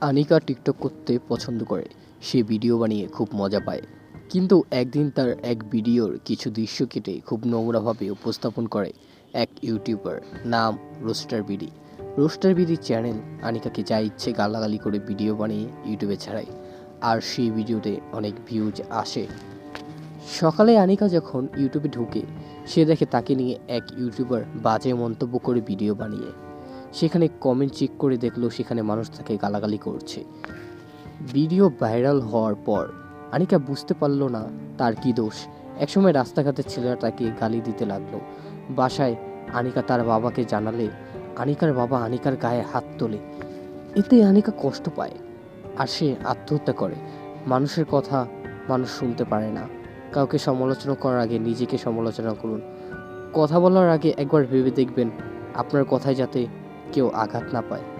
Anika TikTok করতে পছন্দ করে। সে ভিডিও বানিয়ে খুব মজা পায়। কিন্তু একদিন তার এক ভিডিওর কিছু দৃশ্য কেটে খুব নোংরাভাবে উপস্থাপন করে এক ইউটিউবার নাম Roaster BD. Roaster BD channel আনিকাকে যা ইচ্ছে গালাগালি করে ভিডিও বানিয়ে ইউটিউবে ছাড়ায়। আর সেই ভিডিওতে অনেক ভিউজ আসে। সকালে আনিকা যখন ইউটিউবে ঢুকে, সে দেখে তাকে নিয়ে এক ইউটিউবার বাজে মন্তব্য করে ভিডিও বানিয়ে। সেখানে কমেন্ট চেক করে দেখল সেখানে মানুষ তাকে গালাগালি করছে। ভিডিও ভাইরাল হওয়ার পর আনিকা বুঝতে পারল না তার কি দোষ। একসময় রাস্তাঘাটের ছেলেরা তাকে গালি দিতে লাগল। বাসায় আনিকা তার বাবাকে জানালে, আনিকার বাবা আনিকার গায়ে হাত তোলে। এতে আনিকা কষ্ট পায় আর সে আত্মহত্যা করে। মানুষের কথা মানুষ শুনতে পারে না। কাউকে সমালোচনা করার আগে নিজেকে সমালোচনা করুন। কথা বলার আগে একবার ভেবে দেখবেন আপনার কথায় যাতে কেউ আঘাত না পায়।